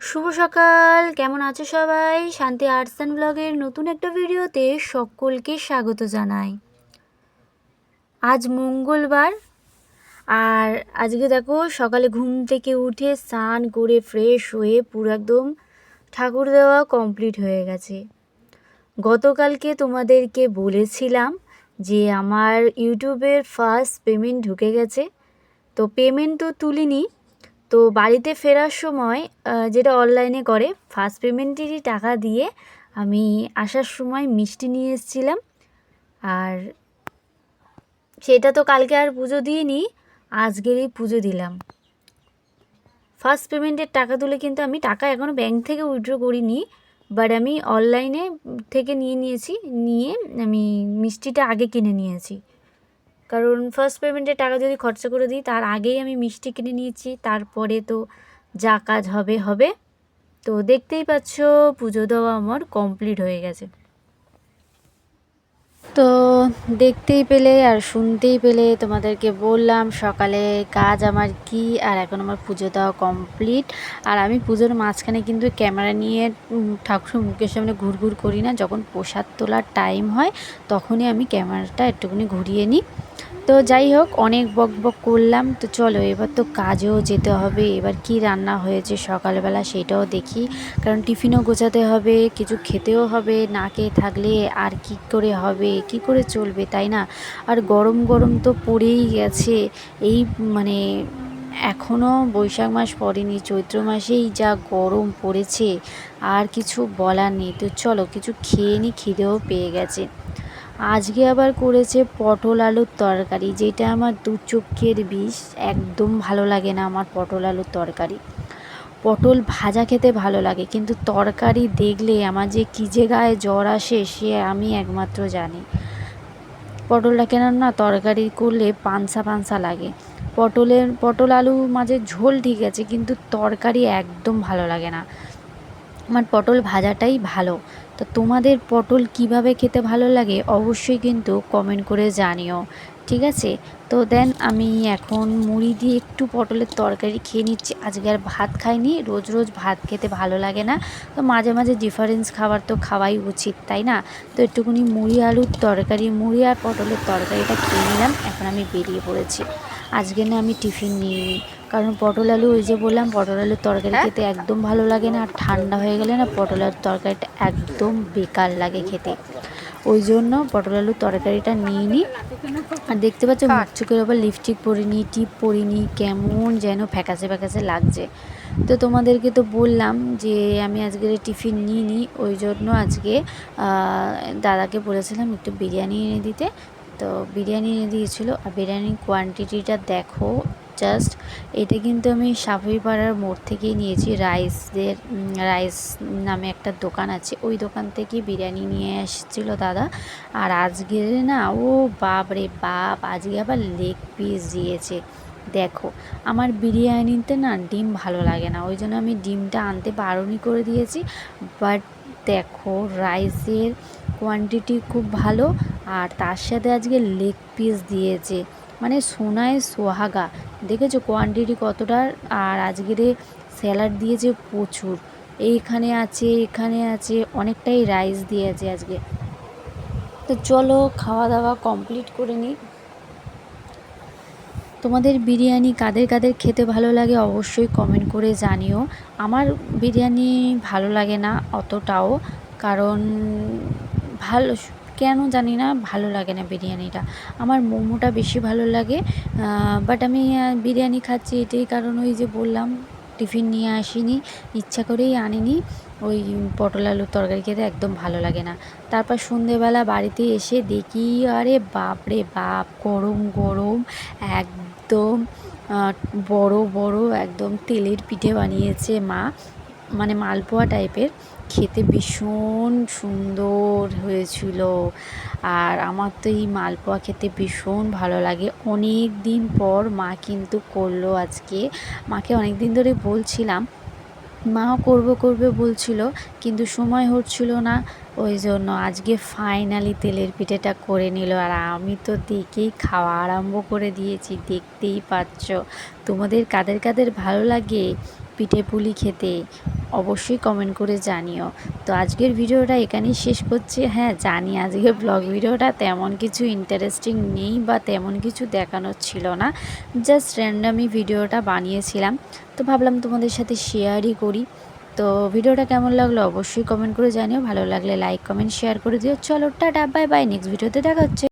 শুভ সকাল, কেমন আছো সবাই? শান্তি আর্টস অ্যান্ড ব্লগের নতুন একটা ভিডিওতে সকলকে স্বাগত জানাই। আজ মঙ্গলবার, আর আজকে দেখো সকালে ঘুম থেকে উঠে স্নান করে ফ্রেশ হয়ে পুরো একদম ঠাকুর দেওয়া কমপ্লিট হয়ে গেছে। গতকালকে তোমাদেরকে বলেছিলাম যে আমার ইউটিউবের ফার্স্ট পেমেন্ট ঢুকে গেছে। তো পেমেন্ট তো তুলিনি তো বাড়িতে ফেরার সময় যেটা অনলাইনে করে ফার্স্ট পেমেন্টেরই টাকা দিয়ে আমি আসার সময় মিষ্টি নিয়ে এসেছিলাম। আর সেটা তো কালকে আর পুজো দিইনি আজকেরই পুজো দিলাম। ফার্স্ট পেমেন্টের টাকা তুলে কিন্তু আমি টাকা এখনও ব্যাংক থেকে উইথড্র করিনি বাট আমি অনলাইনে থেকে নিয়ে নিয়েছি, নিয়ে আমি মিষ্টিটা আগে কিনে নিয়েছি। কারণ ফার্স্ট পেমেন্টের টাকা যদি খরচা করে দিই, তার আগেই আমি মিষ্টি কিনে নিয়েছি, তারপরে তো যা কাজ হবে হবে। তো দেখতেই পাচ্ছ পুজো দেওয়া আমার কমপ্লিট হয়ে গেছে। তো দেখতেই পেলে আর শুনতেই পেলে, তোমাদেরকে বললাম সকালে কাজ আমার কি আর এখন আমার পুজো দেওয়া কমপ্লিট আর আমি পুজোর মাঝখানে কিন্তু ক্যামেরা নিয়ে ঠাকুর মুখের সামনে ঘুরঘুর করি না। যখন প্রসাদ তোলার টাইম হয়, তখনই আমি ক্যামেরাটা একটুখানি ঘুরিয়ে নিই। তো যাই হোক, অনেক বক বক করলাম। তো চলো, এবার তো কাজেও যেতে হবে। এবার কি রান্না হয়েছে সকালবেলা সেটাও দেখি। কারণ টিফিনও গোছাতে হবে, কিছু খেতেও হবে, না খেয়ে থাকলে আর কি করে হবে, কি করে চলবে, তাই না? আর গরম গরম তো পড়েই গেছে। এই মানে এখনও বৈশাখ মাস পড়েনি, চৈত্র মাসেই যা গরম পড়েছে, আর কিছু বলার নেই। তো চলো, কিছু খেয়ে নি, খিদেও পেয়ে গেছে। আজকে আবার করেছে পটল আলুর তরকারি, যেটা আমার দু চোখের বিষ, একদম ভালো লাগে না আমার পটল আলুর তরকারি। পটল ভাজা খেতে ভালো লাগে, কিন্তু তরকারি দেখলে আমার যে কী যে গায়ে জ্বর আসে সে আমি একমাত্র জানি। পটলটা কেন না, তরকারি করলে পানসা পানসা লাগে। পটলের, পটল আলু মাঝে ঝোল ঠিক আছে, কিন্তু তরকারি একদম ভালো লাগে না। আমার পটল ভাজাটাই ভালো। তো তোমাদের পটল কীভাবে খেতে ভালো লাগে অবশ্যই কিন্তু কমেন্ট করে জানিও। ঠিক আছে? তো দেন আমি এখন মুড়ি দিয়ে একটু পটলের তরকারি খেয়ে নিচ্ছি। আজকে আর ভাত খাইনি, রোজ রোজ ভাত খেতে ভালো লাগে না। তো মাঝে মাঝে ডিফারেন্স খাবার তো খাওয়াই উচিত, তাই না? তো একটুখানি মুড়ি আলুর তরকারি, মুড়ি আর পটলের তরকারিটা খেয়ে নিলাম। এখন আমি বেরিয়ে পড়েছি। আজকে না আমি টিফিন নিইনি। কারণ পটল আলু ওই যে বললাম পটল আলুর তরকারি হ্যাঁ? খেতে একদম ভালো লাগে না আর ঠান্ডা হয়ে গেলে না পটল আলুর তরকারিটা একদম বেকার লাগে খেতে। ওই জন্য পটল আলুর তরকারিটা নিয়ে নিই আর দেখতে পাচ্ছ চোখের ওপর লিপস্টিক পরিনি টিপ পরিনি কেমন যেন ফ্যাকাসে ফ্যাকাসে লাগছে। তো তোমাদেরকে তো বললাম যে আমি আজকে টিফিন নিয়ে নিই ওই জন্য আজকে দাদাকে বলেছিলাম একটু বিরিয়ানি এনে দিতে। তো বিরিয়ানি এনে দিয়েছিলো আর বিরিয়ানির কোয়ান্টিটিটা দেখো জাস্ট এটা কিন্তু আমি সাফিপাড়ার মোড় থেকেই নিয়েছি। রাইসদের রাইস নামে একটা দোকান আছে। ওই দোকান থেকে বিরিয়ানি নিয়ে এসেছিল দাদা। আর আজকে না, ও বাপ রে বাপ, আজকে আবার লেগ পিস দিয়েছে। দেখো, আমার বিরিয়ানিতে না ডিম ভালো লাগে না। ওই জন্য আমি ডিমটা আনতে বারণই করে দিয়েছি। বাট দেখো, রাইসের কোয়ান্টিটি খুব ভালো। আর তার সাথে আজকে লেগ পিস দিয়েছে। মানে সোনায় সোহাগা। দেখেছ কোয়ান্টিটি কতটা? আর আজকের স্যালাড দিয়েছে প্রচুর। এইখানে আছে, এখানে আছে, অনেকটাই রাইস দিয়েছে আজকে। তো চলো খাওয়া দাওয়া কমপ্লিট করে নিই। তোমাদের বিরিয়ানি কাদের কাদের খেতে ভালো লাগে অবশ্যই কমেন্ট করে জানিও। আমার বিরিয়ানি ভালো লাগে না অতটাও, কারণ ভালো কেন জানি না, ভালো লাগে না বিরিয়ানিটা। আমার মোমোটা বেশি ভালো লাগে বাট আমি বিরিয়ানি খাচ্ছি এটাই কারণ ওই যে বললাম, টিফিন নিয়ে আসিনি, ইচ্ছা করেই আনিনি, ওই পটল আলুর তরকারি খেতে একদম ভালো লাগে না। তারপর সন্ধেবেলা বাড়িতে এসে দেখি, আরে বাপ রে বাপ, গরম গরম, একদম বড় বড় একদম তেলের পিঠে বানিয়েছে মা মানে মালপোয়া টাইপের খেতে ভীষণ সুন্দর হয়েছিল। আর আমার তো এই মালপোয়া খেতে ভীষণ ভালো লাগে। অনেক দিন পর মা কিন্তু করল আজকে। মাকে অনেক দিন ধরে বলছিলাম, মাও করব, করবে বলছিল, কিন্তু সময় হচ্ছিল না। ওই জন্য আজকে ফাইনালি তেলের পিঠেটা করে নিল। আর আমি তো দেখেই খাওয়া আরম্ভ করে দিয়েছি, দেখতেই পাচ্ছ। তোমাদের কাদের কাদের ভালো লাগে? পিঠে পুলি খেতে অবশ্যই কমেন্ট করে জানিও। তো আজকের ভিডিওটা এখানেই শেষ করছি। হ্যাঁ জানি আজকের ব্লগ ভিডিওটা তেমন কিছু ইন্টারেস্টিং নেই বা তেমন কিছু দেখানোর ছিল না। জাস্ট র্যান্ডামই ভিডিওটা বানিয়েছিলাম। তো ভাবলাম তোমাদের সাথে শেয়ারই করি। তো ভিডিওটা কেমন লাগল অবশ্যই কমেন্ট করে জানিও। ভালো লাগলে লাইক কমেন্ট শেয়ার করে দিও। চলো, টাটা বাই বাই নেক্সট ভিডিওতে দেখা হচ্ছে।